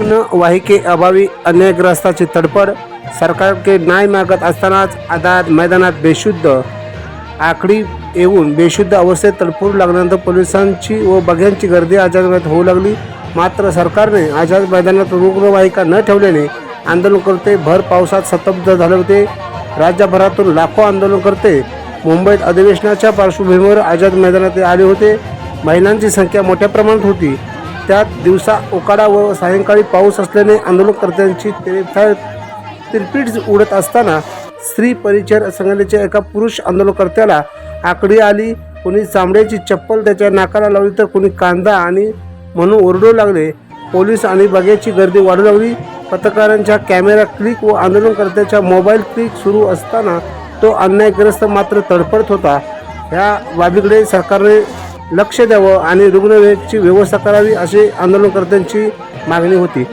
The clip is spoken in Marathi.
मुर्दाबाद. वाहिके अभावी अन्यायग्रस्ताची तडफड सरकारकडे न्याय मागत असतानाच आधार मैदानात बेशुद्ध आकडी येऊन बेशुद्ध अवस्थेत तडफडू लागल्यानंतर पोलिसांची व बघ्यांची गर्दी आझाद मैदानात होऊ लागली. मात्र सरकारने आझाद मैदानात रुग्णवाहिका न ठेवल्याने आंदोलनकर्ते भर पावसात सतब्ध झाले होते. राज्यभरातून लाखो आंदोलनकर्ते मुंबईत अधिवेशनाच्या पार्श्वभूमीवर आझाद मैदानात आले होते. महिलांची संख्या मोठ्या प्रमाणात होती. त्यात दिवसा उकाडा व सायंकाळी पाऊस असल्याने आंदोलनकर्त्यांची तेरेफार तिरपीट उडत असताना स्त्री परिचर संघटनेच्या एका पुरुष आंदोलनकर्त्याला आकडी आली. कोणी चामड्याची चप्पल त्याच्या नाकाला लावली तर कोणी कांदा आणि म्हणून ओरडू लागले. पोलीस आणि बघ्याची गर्दी वाढू लागली. पत्रकारांच्या कॅमेरा क्लिक व आंदोलनकर्त्याच्या मोबाईल क्लिक सुरू असताना तो अन्यायग्रस्त मात्र तडफडत होता. ह्या बाबीकडे सरकारने लक्ष द्यावं आणि रुग्णवेची व्यवस्था करावी अशी आंदोलनकर्त्यांची मागणी होती.